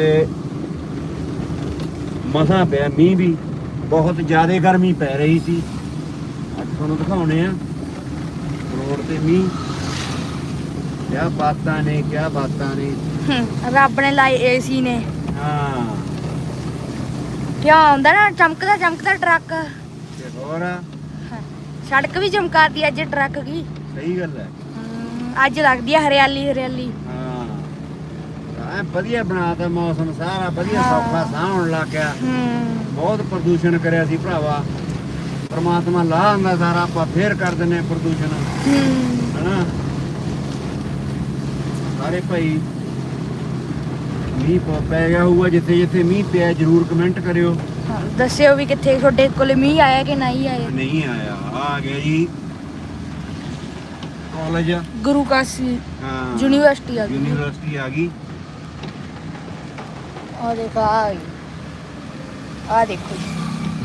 ਤੇ ਮਸਾਂ ਪਿਆ ਮੀਂਹ ਵੀ ਬਹੁਤ ਜ਼ਿਆਦਾ ਗਰਮੀ ਪੈ ਰਹੀ ਸੀ। ਅੱਜ ਤੁਹਾਨੂੰ ਦਿਖਾਉਣੇ ਆ ਰੋਡ ਤੇ ਮੀਂਹ। ਕਿਆ ਬਾਤਾਂ ਨੇ ਕਿਆ ਬਾਤਾਂ ਨੇ। ਹਮ, ਰੱਬ ਨੇ ਲਾਏ ਏਸੀ ਨੇ। ਹਾਂ। ਕਿਆ ਆਉਂਦਾ ਨਾ ਚਮਕਦਾ ਚਮਕਦਾ ਟਰੱਕ। ਤੇ ਹੋਰ? ਸੜਕ ਵੀ ਚਮਕਾਤੀ ਅੱਜ ਟਰੱਕ ਕੀ ਸਹੀ ਗੱਲ ਹੈ। ਹਮ, ਅੱਜ ਲੱਗਦੀ ਹੈ ਹਰਿਆਲੀ ਹਰਿਆਲੀ। ਹਾਂ ਐ ਵਧੀਆ ਬਣਾਤਾ ਮੌਸਮ ਸਾਰਾ ਵਧੀਆ ਹਾਂ। ਸੌਖਾ ਸਾਹ ਹੋਣ ਲੱਗ ਗਿਆ। ਹਮ ਬਹੁਤ ਪ੍ਰਦੂਸ਼ਣ ਕਰਿਆ ਸੀ ਭਰਾਵਾ। ਪਰਮਾਤਮਾ ਲਾਹ ਆਂਦਾ ਸਾਰਾ ਆਪਾਂ ਫੇਰ ਕਰ ਦਿੰਨੇ ਆ ਪ੍ਰਦੂਸ਼ਣ। ਹਮ ਹਨਾ? ਸਾਰੇ ਭਾਈ ਮੀਂਹ ਪ- ਪੈ ਗਿਆ ਹੋਊਗਾ ਜਿੱਥੇ ਜਿੱਥੇ ਮੀਂਹ ਪਿਆ ਜਰੂਰ ਕਮੈਂਟ ਕਰਿਓ। ਹਾਂ, ਦੱਸਿਓ ਵੀ ਕਿੱਥੇ ਤੁਹਾਡੇ ਕੋਲ ਮੀਂਹ ਆਇਆ ਕਿ ਨਹੀਂ ਆਇਆ? ਨਹੀਂ ਆਇਆ ਆ ਗਿਆ ਜੀ। ਕਾਲਜ ਗੁਰੂ ਕਾਸ਼ੀ ਹਾਂ। ਯੂਨੀਵਰਸਿਟੀ ਆ ਗਈ। ਯੂਨੀਵਰਸਿਟੀ ਆ ਗਈ। ਆ ਦੇਖੋ ਆ ਗਈ ਆ ਦੇਖੋ ਜੀ,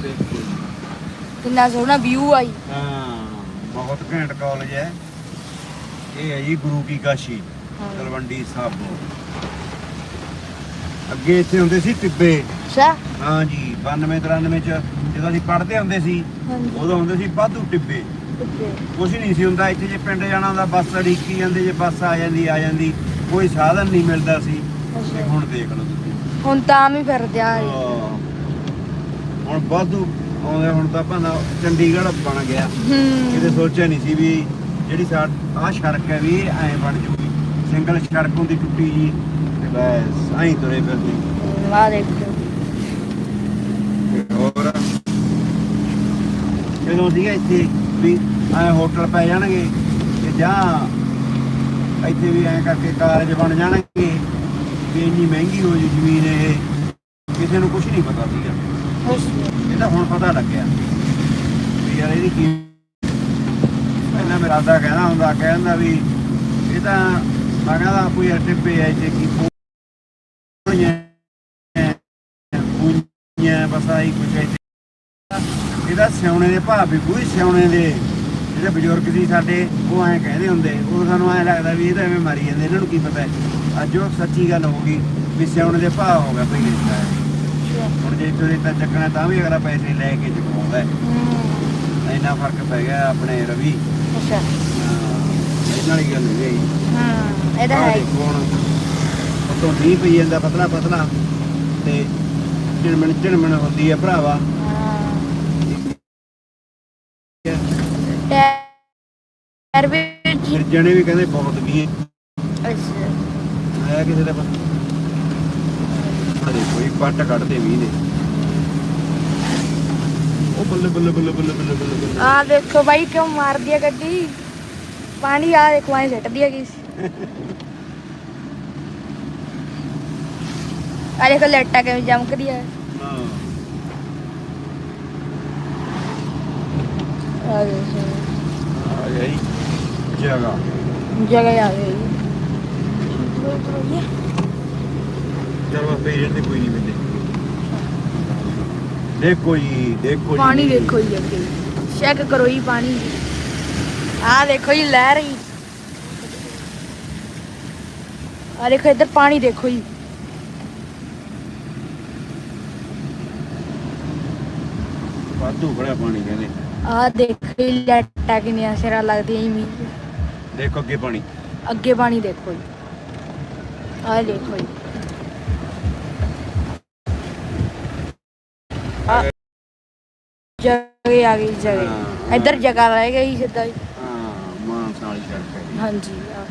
ਬਿਲਕੁਲ ਕਿੰਨਾ ਸੋਹਣਾ ਵਿਊ ਆਈ ਹਾਂ ਬਹੁਤ ਘੈਂਟ ਕਾਲਜ ਹੈ। ਇਹ ਹੈ ਜੀ ਗੁਰੂ ਕੀ ਕਾਸ਼ੀ ਹਾਂ। ਤਲਵੰਡੀ ਸਾਬੋ ਅੱਗੇ ਇੱਥੇ ਹੁੰਦੇ ਸੀ ਟਿੱਬੇ। ਅੱਛਾ। ਹਾਂ ਜੀ 92 93 ਚ ਜਦੋਂ ਅਸੀਂ ਪੜ੍ਹਦੇ ਹੁੰਦੇ ਸੀ ਹਾਂਜੀ ਉਦੋਂ ਹੁੰਦੇ ਸੀ ਵਾਧੂ ਟਿੱਬੇ। ਉੱਤੇ। ਕੁਝ ਨਹੀਂ ਸੀ ਹੁੰਦਾ ਇੱਥੇ ਜੇ ਪਿੰਡ ਜਾਣਾ ਹੁੰਦਾ ਬੱਸ ਅੜੀਕੀ ਜਾਂਦੇ ਜੇ ਬੱਸ ਆ ਜਾਂਦੀ ਆ ਜਾਂਦੀ ਕੋਈ ਸਾਧਨ ਨਹੀਂ ਮਿਲਦਾ ਸੀ। ਤੇ ਅੱਛਾ। ਹੁਣ ਦੇਖ ਲਓ ਤੁਸੀਂ। ਹੁਣ ਤਾਂ ਵੀ ਫਿਰਦੇ ਆ ਹਾਂ। ਹੁਣ ਵਾਧੂ ਆਉਂਦੇ ਹੁਣ ਤਾਂ ਭਾਂਦਾ ਚੰਡੀਗੜ੍ਹ ਬਣ ਗਿਆ। ਕਿਤੇ ਹੂੰ ਸੋਚਿਆ ਨਹੀਂ ਸੀ ਵੀ ਜਿਹੜੀ ਸਾ ਆਹ ਸੜਕ ਹੈ ਵੀ ਐ ਬਣ ਜੂਗੀ। ਸਿੰਗਲ ਸੜਕ ਹੁੰਦੀ ਟੁੱਟੀ ਜੀ ਤੇ ਬਸ ਐਂ ਤੁਰੇ ਫਿਰਦੇ। ਆ ਦੇਖੋ ਤੇ ਹੋਰ? ਜਦੋਂ ਸੀਗਾ ਇੱਥੇ ਵੀ ਐ ਹੋਟਲ ਪੈ ਜਾਣਗੇ ਤੇ ਜਾਂ ਇੱਥੇ ਵੀ ਐ ਕਰਕੇ ਕਾਲਜ ਬਣ ਜਾਣਗੇ। ਵੀ ਇੰਨੀ ਮਹਿੰਗੀ ਹੋ ਜੀ ਜ਼ਮੀਨ ਇਹ ਕਿਸੇ ਨੂੰ ਕੁਝ ਨਹੀਂ ਪਤਾ ਸੀਗਾ। ਇਹ ਤਾਂ ਹੁਣ ਪਤਾ ਲੱਗਿਆ। ਵੀ ਯਾਰ ਇਹਦੀ ਕੀ ਪਹਿਲਾਂ ਮੇਰਾ ਦਾ ਕਹਿਣਾ ਹੁੰਦਾ ਕਹਿੰਦਾ ਵੀ ਇਹ ਤਾਂ ਮੈਂ ਕਹਿੰਦਾ ਕੋਈ ਟਿੱਬੇ ਐ ਜੇ ਕੀ ਪੂਣੀਆਂ ਬਸ ਇਹਦਾ ਸਿਉਣੇ ਦੇ ਭਾਅ ਵੀ ਕੋਈ ਸਿਉਣੇ ਦੇ। ਜਿਹੜੇ ਬਜ਼ੁਰਗ ਸੀ ਸਾਡੇ ਉਹ ਐਂ ਕਹਿੰਦੇ ਹੁੰਦੇ ਉਹ ਸਾਨੂੰ ਐਂ ਲੱਗਦਾ ਵੀ ਇਹ ਤਾਂ ਐਵੇਂ ਮਾਰੀ ਜਾਂਦੇ ਇਹਨਾਂ ਨੂੰ ਕੀ ਪਤਾ ਹੈ। ਅੱਜ ਉਹ ਸੱਚੀ ਗੱਲ ਹੋ ਗਈ ਵੀ ਸਿਉਣੇ ਦੇ ਭਾਅ ਹੋ ਗਿਆ ਪਹਿਲੇ ਦਾ ਹੁਣ ਜੇ ਇੱਥੋਂ ਤਾਂ ਚੱਕਣਾ ਤਾਂ ਵੀ ਅਗਲਾ ਪੈਸੇ ਲੈ ਕੇ ਚੁਕਾਉਂਦਾ। ਇੰਨਾ ਫ਼ਰਕ ਪੈ ਗਿਆ ਆਪਣੇ ਰਵੀ। ਅੱਛਾ। ਇਹਨਾਂ ਵਾਲੀ ਗੱਲ ਨਹੀਂ ਹੈ ਹਾਂ ਇਹ ਤਾਂ ਆਹ ਹੈ ਹੁਣ ਉਤੋਂ ਪਈ ਜਾਂਦਾ ਪਤਲਾ ਪਤਲਾ ਤੇ ਝਿੜਮਣ ਝਿੜਮਣ ਹੁੰਦੀ ਹੈ ਭਰਾਵਾ। ਹਾਂ। ਟਾਇਰ ਵੀ ਫਿਰ ਜਣੇ ਵੀ ਕਹਿੰਦੇ ਬਹੁਤ ਵੀ ਅੱਛਾ। ਆਇਆ ਕਿਸੇ ਦਾ ਪਤਾ? ਦੇਖੋ ਇਹ ਪੱਟ ਕੱਢਦੇ ਮੀਂਹ ਦੇ ਉਹ ਬੱਲੇ ਬੱਲੇ ਬੱਲੇ ਬੱਲੇ ਬੱਲੇ ਬੱਲੇ ਬੱਲੇ। ਆ ਦੇਖੋ ਬਾਈ ਕਿਉਂ ਮਾਰਦੀ ਆ ਗੱਡੀ? ਪਾਣੀ ਆ ਦੇਖੋ ਆਏ ਸਿੱਟਦੀ ਆ ਕਿਸ ਆ ਦੇਖੋ ਲੈਟਾ ਕਿਵੇਂ ਚਮਕਦੀ ਆ। ਹਾਂ। ਆ ਦੇਖੋ। ਆ ਗਈ ਜਗਾ ਜਗ੍ਹਾ ਆ ਗਈ। ਚਲ ਬਸ ਪੇਰੈਂਟ ਤੇ ਕੋਈ ਨਹੀਂ ਮਿਲਦੇ ਦੇਖੋ ਜੀ ਦੇਖੋ ਜੀ। ਪਾਣੀ ਦੇਖੋ ਜੀ ਅੱਗੇ। ਚੈੱਕ ਕਰੋ ਜੀ ਪਾਣੀ। ਆ ਦੇਖੋ ਜੀ ਲਹਿਰ ਹੀ ਆ ਦੇਖੋ ਇੱਧਰ ਪਾਣੀ ਦੇਖੋ ਜੀ। ਵਾਧੂ ਬੜਾ ਪਾਣੀ ਕਹਿੰਦੇ। ਆ ਦੇਖੋ ਜੀ ਲੈਟਾ ਕਿੰਨੀਆਂ ਸਿਰਾ ਲੱਗਦੀਆਂ ਜੀ ਮੀਂਹ। ਦੇਖੋ ਅੱਗੇ ਪਾਣੀ। ਅੱਗੇ ਪਾਣੀ ਦੇਖੋ ਜੀ। ਆ ਦੇਖੋ ਜੀ ਆ ਜਗ੍ਹਾ ਆ ਗਈ ਜਗ੍ਹਾ ਹਾਂ। ਇੱਧਰ ਜਗ੍ਹਾ ਰਹਿ ਗਈ ਸਿੱਧਾ ਜੀ ਹਾਂ ਮਾਨਸਾ ਵਾਲੀ ਸੜਕ ਹੈ ਹਾਂਜੀ ਆ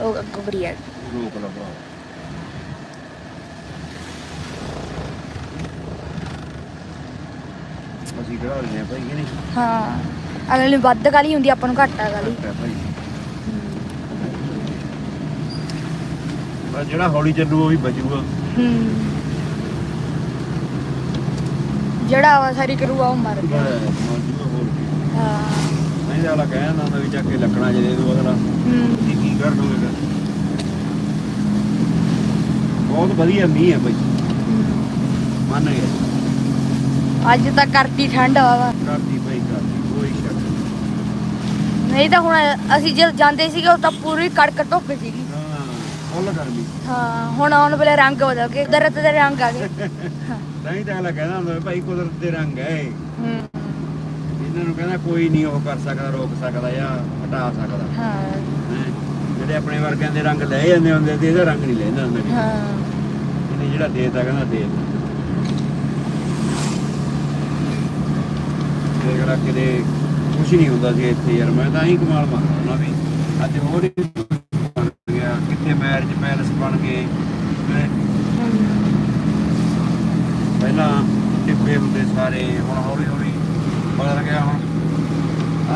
ਉਹ ਅੱਗੋਂ ਬਰੀਆ ਰੋਕ ਲਾ ਭਰਾ ਅਸੀਂ ਕਰਾ ਲੈਨੇ ਭਾਈ ਕਿ ਨਹੀਂ ਹਾਂ ਅਗਲੇ ਨੂੰ ਵੱਧ ਗਾਲੀ ਹੁੰਦੀ ਆਪਾਂ ਨੂੰ ਘੱਟ ਆ ਭਾਈ ਪਰ ਜਿਹੜਾ ਹੌਲੀ ਚੱਲੂ ਉਹ ਵੀ ਬਚੂਗਾ। ਹੂੰ। ਜਿਹੜਾ ਆਵਾ ਸਾਰੀ ਕਰੂਗਾ ਉਹ ਮਰ ਗਿਆ। ਮੌਜੂਦਾ ਹੋਰ ਕੀ। ਹਾਂ। ਨਹੀਂ ਤਾਂ ਅਗਲਾ ਕਹਿੰਦਾ ਹੁੰਦਾ ਵੀ ਚੱਕ ਕੇ ਲੱਕੜਾਂ ਜੇ ਦੇ ਦੋ ਅਗਲਾ। ਹੂੰ। ਕੀ ਕੀ ਕਰ ਦੋਗੇ ਫਿਰ? ਬਹੁਤ ਵਧੀਆ ਮੀਂਹ ਹੈ ਭਾਈ ਮੰਨ ਗਿਆ। ਅੱਜ ਤਾਂ ਕਰਤੀ ਠੰਡ ਕਰਦੀ ਭਾਈ ਕਰਦੀ ਕੋਈ ਸ਼ੱਕ ਨਹੀਂ। ਨਹੀਂ ਤਾਂ ਹੁਣ ਅਸੀਂ ਜਦ ਜਾਂਦੇ ਸੀਗੇ ਉਹ ਤਾਂ ਪੂਰੀ ਕੜਕ ਧੁੱਪ ਸੀਗੀ। ਫੁੱਲ ਗਰਮੀ ਹਾਂ ਹੁਣ ਆਉਣ ਵੇਲੇ ਰੰਗ ਬਦਲ ਗਏ ਕੁਦਰਤ ਦੇ ਰੰਗ ਆ ਗਏ ਤਾਂ ਹੀ ਤਾਂ ਅਗਲਾ ਕਹਿੰਦਾ ਹੁੰਦਾ ਵੀ ਭਾਈ ਕੁਦਰਤ ਦੇ ਰੰਗ ਹੈ ਇਹ। ਹੂੰ ਇਹਨਾਂ ਨੂੰ ਕਹਿੰਦਾ ਕੋਈ ਨਹੀਂ ਉਹ ਕਰ ਸਕਦਾ ਰੋਕ ਸਕਦਾ ਜਾਂ ਹਟਾ ਸਕਦਾ ਹਾਂ ਹੈਂ। ਜਿਹੜੇ ਆਪਣੇ ਵਰਗਿਆਂ ਦੇ ਰੰਗ ਲੈ ਜਾਂਦੇ ਹੁੰਦੇ ਤੇ ਇਹਦਾ ਰੰਗ ਨਹੀਂ ਲੈਂਦਾ ਹੁੰਦਾ ਵੀ। ਹਾਂ ਇਹਨੇ ਜਿਹੜਾ ਦੇਤਾ ਕਹਿੰਦਾ ਦੇ ਦਿੱਤਾ। ਦੇਖ ਲਾ ਕਿਤੇ ਕੁਛ ਨਹੀਂ ਹੁੰਦਾ ਸੀ ਇੱਥੇ ਯਾਰ ਮੈਂ ਤਾਂ ਹੀ ਕਮਾਲ ਮੰਨਦਾ ਵੀ ਅੱਜ ਹੋਰ ਹੀ ਬਣ ਗਏ ਹੈਂ। ਪਹਿਲਾਂ ਟਿੱਬੇ ਹੁੰਦੇ ਸਾਰੇ ਹੁਣ ਹੌਲੀ ਹੌਲੀ ਬਦਲ ਗਿਆ ਹੁਣ।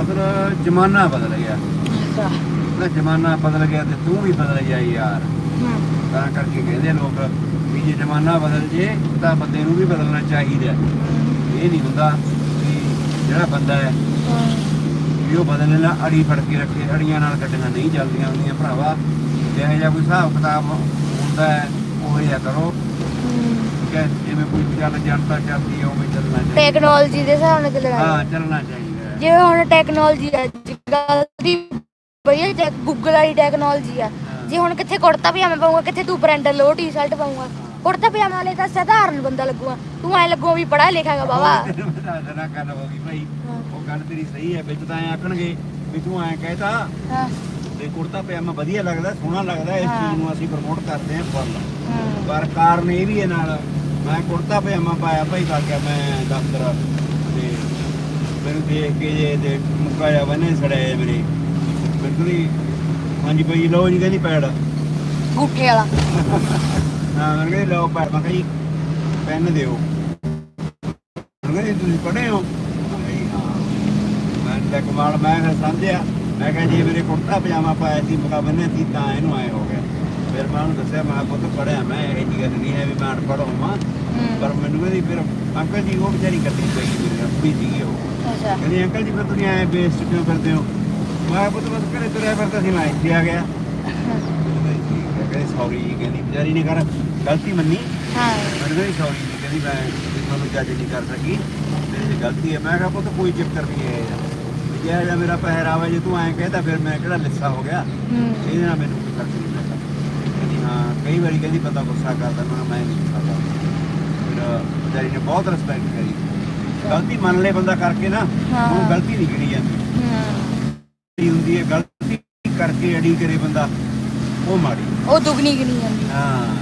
ਅਸਲ ਜ਼ਮਾਨਾ ਬਦਲ ਗਿਆ। ਅੱਛਾ। ਨਾ ਜ਼ਮਾਨਾ ਬਦਲ ਗਿਆ ਤੇ ਤੂੰ ਵੀ ਬਦਲ ਜਾ ਯਾਰ। ਤਾਂ ਕਰਕੇ ਕਹਿੰਦੇ ਲੋਕ ਵੀ ਜੇ ਜ਼ਮਾਨਾ ਬਦਲ ਜੇ ਤਾਂ ਬੰਦੇ ਨੂੰ ਵੀ ਬਦਲਣਾ ਚਾਹੀਦਾ ਇਹ ਨਹੀਂ ਹੁੰਦਾ ਵੀ ਜਿਹੜਾ ਬੰਦਾ ਹੈ ਵੀ ਉਹ ਬਦਲਣ ਨਾਲ ਅੜੀ ਫੜ ਕੇ ਰੱਖੇ ਅੜੀਆਂ ਨਾਲ ਗੱਡੀਆਂ ਨਹੀਂ ਚੱਲਦੀਆਂ ਹੁੰਦੀਆਂ ਭਰਾਵਾ। ਜਿਹੋ ਜਿਹਾ ਕੋਈ ਹਿਸਾਬ ਕਿਤਾਬ ਹੁੰਦਾ ਹੈ ਉਹ ਜਿਹਾ ਕਰੋ। ਠੀਕ ਹੈ ਜਿਵੇਂ ਕੋਈ ਚੱਲ ਜਨਤਾ ਚੱਲਦੀ ਹੈ ਉਵੇਂ ਚੱਲਣਾ ਚਾਹੀਦਾ। ਟੈਕਨੋਲੋਜੀ ਦੇ ਹਿਸਾਬ ਨਾਲ ਚੱਲਣਾ ਹਾਂ ਚੱਲਣਾ ਚਾਹੀਦਾ ਹੈ। ਜਿਵੇਂ ਹੁਣ ਟੈਕਨੋਲੋਜੀ ਅੱਜ ਕੱਲ੍ਹ ਦੀ ਬਈ ਜੇ ਗੂਗਲ ਵਾਲੀ ਟੈਕਨੋਲੋਜੀ ਆ। ਜੇ ਹੁਣ ਕਿੱਥੇ ਕੁੜਤਾ ਪਜਾਮਾ ਪਾਉਂਗਾ ਕਿੱਥੇ ਤੂੰ ਬ੍ਰਾਂਡ ਲੋ ਟੀ-ਸ਼ਰਟ ਪਾਉਂਗਾ ਕੁੜਤਾ ਪਜਾਮਾ ਵਾਲੇ ਤਾਂ ਸਧਾਰਨ ਬੰਦਾ ਲੱਗੂਗਾ। ਤੂੰ ਐ ਲੱਗੂਗਾ ਵੀ ਪੜਾ ਲਿਖਾਗਾ ਬਾਬਾ। ਜਰਾ ਗੱਲ ਹੋ ਗਈ ਭਾਈ। ਉਹ ਗੱਲ ਤੇਰੀ ਸਹੀ ਹੈ ਵਿੱਚ ਤਾਂ ਐ ਆਖਣਗੇ ਵੀ ਤੂੰ ਐ ਕਹਿਤਾ। ਹਾਂ। ਤੇ ਕੁੜਤਾ ਪਜਾਮਾ ਵਧੀਆ ਲੱਗਦਾ ਸੋਹਣਾ ਲੱਗਦਾ ਇਸ। ਚੀਜ਼ ਨੂੰ ਅਸੀਂ ਪ੍ਰਮੋਟ ਕਰਦੇ ਹਾਂ ਫੁੱਲ। ਪਰ ਕਾਰਨ ਇਹ ਵੀ ਹੈ ਨਾਲ ਮੈਂ ਕੁੜਤਾ ਪਜਾਮਾ ਪਾਇਆ ਭਾਈ ਗਿਆ ਮੈਂ ਦਫ਼ਤਰ ਤੇ ਮੈਨੂੰ ਦੇਖ ਕੇ ਜੇ ਤੇ ਮੁੱਕਾ ਜਾ ਬੰਨੇ ਸੜਿਆ ਮੇਰੇ। ਮੈਨੂੰ ਕਹਿੰਦੀ ਹਾਂਜੀ ਭਾਈ ਲਓ ਜੀ ਕਹਿੰਦੀ ਪੈੜ ਗੁੱਠੇ ਵਾਲਾ। ਹਾਂ ਮੈਂ ਕਹਿੰਦੀ ਲਓ ਪੈੜ ਮੈਂ ਕਿਹਾ ਜੀ ਪੈਨ ਦਿਓ। ਮੈਂ ਕਹਿੰਦੀ ਤੁਸੀਂ ਪੜ੍ਹੇ ਹੋ? ਮੈਂ ਤਾਂ ਕਮਾਲ ਮੈਂ ਸਮਝਿਆ। ਮੈਂ ਕਿਹਾ ਜੀ ਮੇਰੇ ਕੁੜਤਾ ਪਜਾਮਾ ਪਾਇਆ ਸੀ ਮੁਕਾ ਬੰਨੇ ਸੀ ਤਾਂ ਇਹਨੂੰ ਆਏ ਹੋ ਗਿਆ ਫਿਰ ਮੈਂ ਉਹਨੂੰ ਦੱਸਿਆ ਮੈਂ ਪੁੱਤ ਪੜਿਆ ਮੈਂ ਇਹ ਜੀ ਗੱਲ ਨਹੀਂ ਹੈ ਵੀ ਮੈਂ ਅਨਪੜ੍ਹ ਹੋਵਾਂ। ਪਰ ਮੈਨੂੰ ਕਹਿੰਦੀ ਫਿਰ ਅੰਕਲ ਜੀ ਉਹ ਵਿਚਾਰੀ ਕੱਟੀ ਪਈ ਮੇਰੀ ਆਪਣੀ ਸੀਗੀ ਉਹ। ਅੱਛਾ। ਕਹਿੰਦੀ ਅੰਕਲ ਜੀ ਫਿਰ ਤੁਸੀਂ ਐ ਬੇਸਟ ਕਿਉਂ ਕਰਦੇ ਹੋ? ਮੈਂ ਪੁੱਤ ਬਸ ਘਰੇ ਤੁਰਿਆ ਫਿਰਦਾ ਸੀ ਮੈਂ ਇੱਥੇ ਆ ਗਿਆ। ਕਹਿੰਦੀ ਸੌਰੀ ਕਹਿੰਦੀ ਵਿਚਾਰੀ ਨੇ ਕਰ ਗਲਤੀ ਮੰਨੀ। ਹਾਂ। ਕਹਿੰਦੀ ਸੌਰੀ ਕਹਿੰਦੀ ਮੈਂ ਤੁਹਾਨੂੰ ਜੱਜ ਨਹੀਂ ਕਰ ਸਕੀ। ਜੇ ਗਲਤੀ ਹੈ। ਮੈਂ ਕਿਹਾ ਪੁੱਤ ਕੋਈ ਚੱਕਰ ਨਹੀਂ ਹੈ। ਇਹਦਾ ਜੇ ਮੇਰਾ ਪਹਿਰਾਵਾ ਜੇ ਤੂੰ ਐਂ ਕਹਿਦਾ ਫਿਰ ਮੈਂ ਕਿਹੜਾ ਲਿੱਸਾ ਹੋ ਗਿਆ। ਇਹਦੇ ਨਾਲ ਮੈਨੂੰ ਕੋਈ ਫ਼ਰਕ ਨਹੀਂ ਪੈਂਦਾ ਕਹਿੰਦੀ ਹਾਂ। ਕਈ ਵਾਰੀ ਕਹਿੰਦੀ ਬੰਦਾ ਗੁੱਸਾ ਕਰਦਾ। ਮੈਂ ਮੈਂ ਨਹੀਂ ਕਰਦਾ। ਫਿਰ ਵਿਚਾਰੀ ਨੇ ਬਹੁਤ ਰਿਸਪੈਕਟ ਕਰੀ। ਗਲਤੀ ਮੰਨ ਲੈ ਬੰਦਾ ਕਰਕੇ ਨਾ। ਉਹ ਗਲਤੀ ਨਹੀਂ ਗਿਣੀ ਜਾਂਦੀ। ਹਾਂ। ਜਿਹੜੀ ਹੁੰਦੀ ਹੈ ਗਲਤੀ ਕਰਕੇ ਅੜੀ ਕਰੇ ਬੰਦਾ ਉਹ ਮਾੜੀ। ਉਹ ਦੁਗਣੀ ਗਿਣੀ ਜਾਂਦੀ। ਹਾਂ।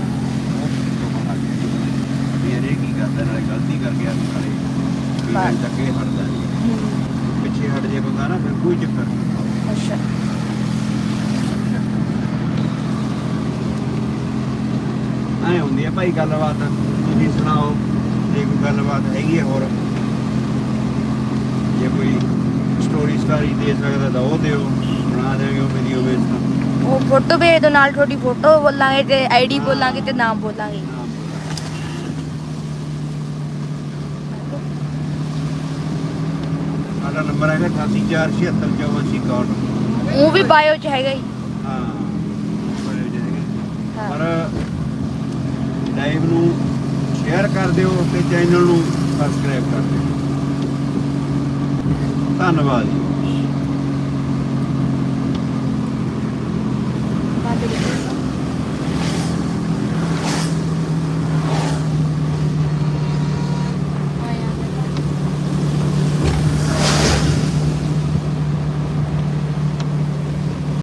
ਇਹ ਕੀ ਕਰਦਾ ਨਾਲੇ ਗਲਤੀ ਕਰਕੇ ਆ ਨਾਲੇ। ਚੱਕੇ ਹਟਦਾ ਨਹੀਂ ਜੇ ਬੰਦਾ ਨਾ ਫਿਰ ਕੋਈ ਚੱਕਰ ਨਹੀਂ। ਅੱਛਾ। ਐ ਹੁੰਦੀ ਹੈ ਭਾਈ ਗੱਲਬਾਤ ਤੁਸੀਂ ਸੁਣਾਓ ਜੇ ਕੋਈ ਗੱਲਬਾਤ ਹੈਗੀ ਹੈ ਹੋਰ। ਜੇ ਕੋਈ ਸਟੋਰੀ ਸਟਾਰੀ ਦੇ ਸਕਦਾ ਤਾਂ ਉਹ ਦਿਓ ਬਣਾ ਦੇਵਾਂਗੇ ਉਹ ਵੀਡੀਓ ਵਿੱਚ ਉਹ ਫੋਟੋ ਭੇਜ ਦੋ ਨਾਲ ਤੁਹਾਡੀ ਫੋਟੋ ਬੋਲਾਂਗੇ ਤੇ ਆਈਡੀ ਬੋਲਾਂਗੇ ਤੇ ਨਾਮ ਬੋਲਾਂਗੇ। ਸਾਡਾ ਨੰਬਰ ਹੈਗਾ 8847748461 ਉਹ ਵੀ ਬਾਇਓ ਚ ਹੈਗਾ ਹੀ ਹਾਂ ਬੜੇ ਜਿਹੜੇ ਹਾਂ। ਪਰ ਲਾਈਵ ਨੂੰ ਸ਼ੇਅਰ ਕਰ ਦਿਓ ਤੇ ਚੈਨਲ ਨੂੰ ਸਬਸਕ੍ਰਾਈਬ ਕਰ ਦਿਓ। ਧੰਨਵਾਦ ਜੀ।